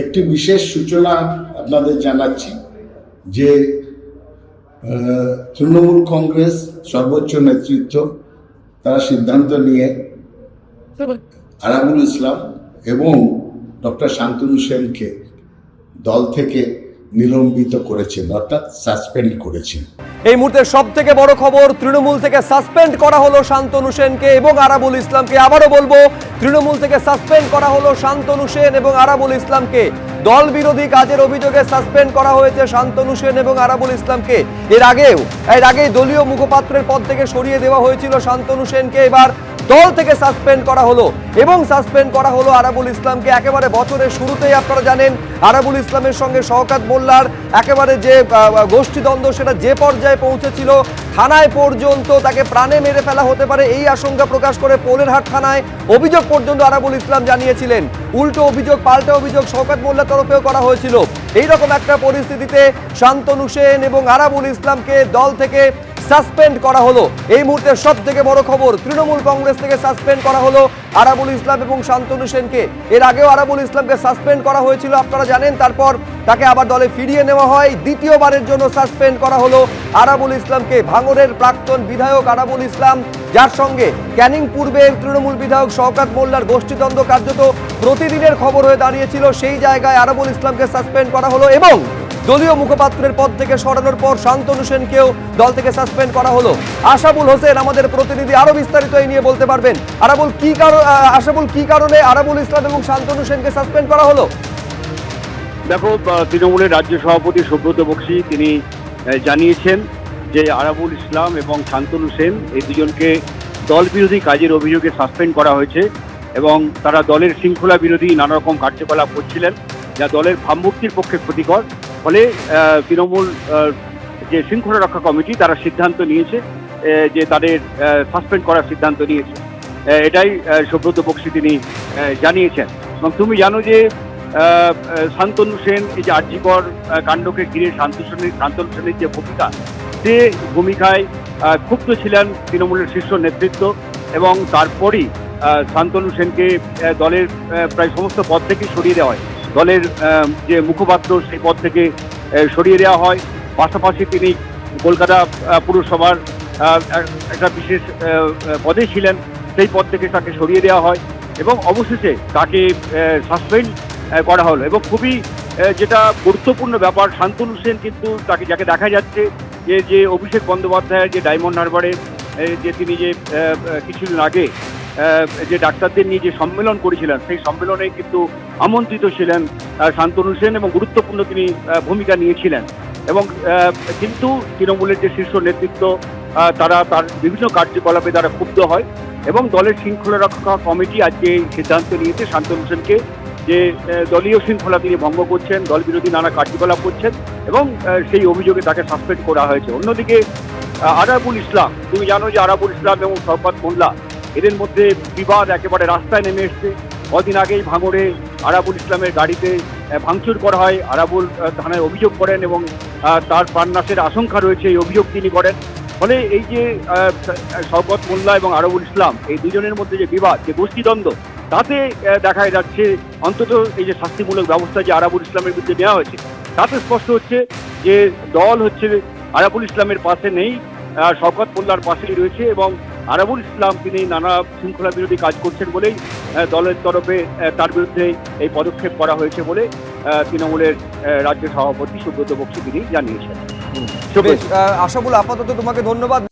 একটি বিশেষ সূচনা আপনাদের জানাচ্ছি যে তৃণমূল কংগ্রেস সর্বোচ্চ নেতৃত্ব, তারা সিদ্ধান্ত নিয়ে আরাবুল ইসলাম এবং ডক্টর শান্তনু সেনকে দল থেকে নিলম্বিত করেছেন, অর্থাৎ সাসপেন্ড করেছেন। এই মুহূর্তে সব থেকে বড় খবর, তৃণমূল থেকে সাসপেন্ড করা হলো শান্তনু সেনকে এবং আরাবুল ইসলামকে। আবারও বলব, তৃণমূল থেকে সাসপেন্ড করা হলো শান্তনু সেন এবং আরাবুল ইসলামকে। দল বিরোধী কাজের অভিযোগে সাসপেন্ড করা হয়েছে শান্তনু সেন এবং আরাবুল ইসলামকে। এর আগেও, এর আগেই দলীয় মুখপাত্রের পদ থেকে সরিয়ে দেওয়া হয়েছিল শান্তনু সেনকে। এবার দল থেকে সাসপেন্ড করা হলো এবং সাসপেন্ড করা হলো আরাবুল ইসলামকে। একেবারে বছরের শুরুতেই আপনারা জানেন, আরাবুল ইসলামের সঙ্গে শওকাত মোল্লার একেবারে যে গোষ্ঠীদ্বন্দ্ব, সেটা যে পর্যায়ে পৌঁছেছিল, থানায় পর্যন্ত তাকে প্রাণে মেরে ফেলা হতে পারে এই আশঙ্কা প্রকাশ করে পোলেরহাট থানায় অভিযোগ পর্যন্ত আরাবুল ইসলাম জানিয়েছিলেন। উল্টো অভিযোগ, পাল্টা অভিযোগ শওকাত মোল্লার তরফেও করা হয়েছিল। এইরকম একটা পরিস্থিতিতে শান্তনু সেন এবং আরাবুল ইসলামকে দল থেকে সাসপেন্ড করা হলো। এই মুহূর্তে সব থেকে বড় খবর, তৃণমূল কংগ্রেস থেকে সাসপেন্ড করা হলো আরাবুল ইসলাম এবং শান্তনু সেনকে। এর আগেও আরাবুল ইসলামকে সাসপেন্ড করা হয়েছিল, আপনারা জানেন। তারপর তাকে আবার দলে ফিরিয়ে নেওয়া হয়। দ্বিতীয়বারের জন্য সাসপেন্ড করা হলো আরাবুল ইসলামকে। ভাঙরের প্রাক্তন বিধায়ক আরাবুল ইসলাম, যার সঙ্গে ক্যানিং পূর্বের তৃণমূল বিধায়ক শওকাত মোল্লার গোষ্ঠীদ্বন্দ্ব কার্যত প্রতিদিনের খবর হয়ে দাঁড়িয়েছিল। সেই জায়গায় আরাবুল ইসলামকে সাসপেন্ড করা হলো এবং দলীয় মুখপাত্রের পদ থেকে সরানোর পর শান্তনু সেনকেও দল থেকে সাসপেন্ড করা হলো। আশাবুল হোসেন আমাদের প্রতিনিধি, আরও বিস্তারিত এই নিয়ে বলতে পারবেন। আরাবুল কি কারণ আশাবুল কি কারণে আরাবুল ইসলাম এবং শান্তনু সেনকে সাসপেন্ড করা হলো? দেখো তৃণমূলের রাজ্য সভাপতি সুব্রত বক্সি, তিনি জানিয়েছেন যে আরাবুল ইসলাম এবং শান্তনু সেন এই দুজনকে দল বিরোধী কাজের অভিযোগে সাসপেন্ড করা হয়েছে এবং তারা দলের শৃঙ্খলা বিরোধী নানা রকম কার্যকলাপ করছিলেন, যা দলের ভাবমূর্তির পক্ষে ক্ষতিকর। ফলে তৃণমূল যে শৃঙ্খলা রক্ষা কমিটি, তারা সিদ্ধান্ত নিয়েছে যে তাদের সাসপেন্ড করার সিদ্ধান্ত নিয়েছে। এটাই সুব্রত বক্সি তিনি জানিয়েছেন। এবং তুমি জানো যে শান্তনু সেন, এই যে আর্যিকর কাণ্ডকে ঘিরে শান্তনু সেনের শান্তনু সেনের যে ভূমিকা, সে ভূমিকায় ক্ষুব্ধ ছিলেন তৃণমূলের শীর্ষ নেতৃত্ব এবং তারপরই শান্তনু সেনকে দলের প্রায় সমস্ত পদ থেকে সরিয়ে দেওয়া হয়। দলের যে মুখপাত্র সেই পদ থেকে সরিয়ে দেওয়া হয়। পাশাপাশি তিনি কলকাতা পুরসভার একটা বিশেষ পদে ছিলেন। সেই পদ থেকে তাকে সরিয়ে দেওয়া হয় এবং অবশেষে তাকে সাসপেন্ড করা হলো। এবং খুবই যেটা গুরুত্বপূর্ণ ব্যাপার, শান্তনু সেন কিন্তু তাকে, যাকে দেখা যাচ্ছে যে যে অভিষেক বন্দ্যোপাধ্যায়ের যে ডায়মন্ড হারবারে যে তিনি যে কিছুদিন আগে যে ডাক্তারদের নিয়ে যে সম্মেলন করেছিলেন, সেই সম্মেলনে কিন্তু আমন্ত্রিত ছিলেন শান্তনু সেন এবং গুরুত্বপূর্ণ তিনি ভূমিকা নিয়েছিলেন। এবং কিন্তু তৃণমূলের যে শীর্ষ নেতৃত্ব তারা তার বিভিন্ন কার্যকলাপে তারা ক্ষুব্ধ হয় এবং দলের শৃঙ্খলা রক্ষা কমিটি আজকে এই সিদ্ধান্ত নিয়েছে, শান্তনু সেনকে যে দলীয় শৃঙ্খলা তিনি ভঙ্গ করছেন, দল বিরোধী নানা কার্যকলাপ করছেন এবং সেই অভিযোগে তাকে সাসপেন্ড করা হয়েছে। অন্যদিকে আরাবুল ইসলাম, তুমি জানো যে আরাবুল ইসলাম এবং শওকত মোল্লা এদের মধ্যে বিবাদ একেবারে রাস্তায় নেমে এসছে। কদিন আগেই ভাঙড়ে আরাবুল ইসলামের গাড়িতে ভাঙচুর করা হয়। আরাবুল থানায় অভিযোগ করেন এবং তার প্রাণনাশের আশঙ্কা রয়েছে, এই অভিযোগ তিনি করেন। ফলে এই যে শওকত মোল্লা এবং আরবুল ইসলাম, এই দুজনের মধ্যে যে বিবাদ, যে গোষ্ঠীদ্বন্দ্ব, তাতে দেখা যাচ্ছে অন্তত এই যে শাস্তিমূলক ব্যবস্থা যে আরাবুল ইসলামের বিরুদ্ধে নেওয়া হয়েছে, তাতে স্পষ্ট হচ্ছে যে দল হচ্ছে আরাবুল ইসলামের পাশে নেই শওকত মোল্লার পাশেই রয়েছে এবং আরাবুল ইসলাম তিনি নানা শৃঙ্খলা বিরোধী কাজ করছেন বলেই দলের তরফে তার বিরুদ্ধে এই পদক্ষেপ করা হয়েছে বলে তৃণমূলের রাজ্য সভাপতি সুব্রত বক্সি তিনি জানিয়েছেন। আশাবুল আপাতত তোমাকে ধন্যবাদ।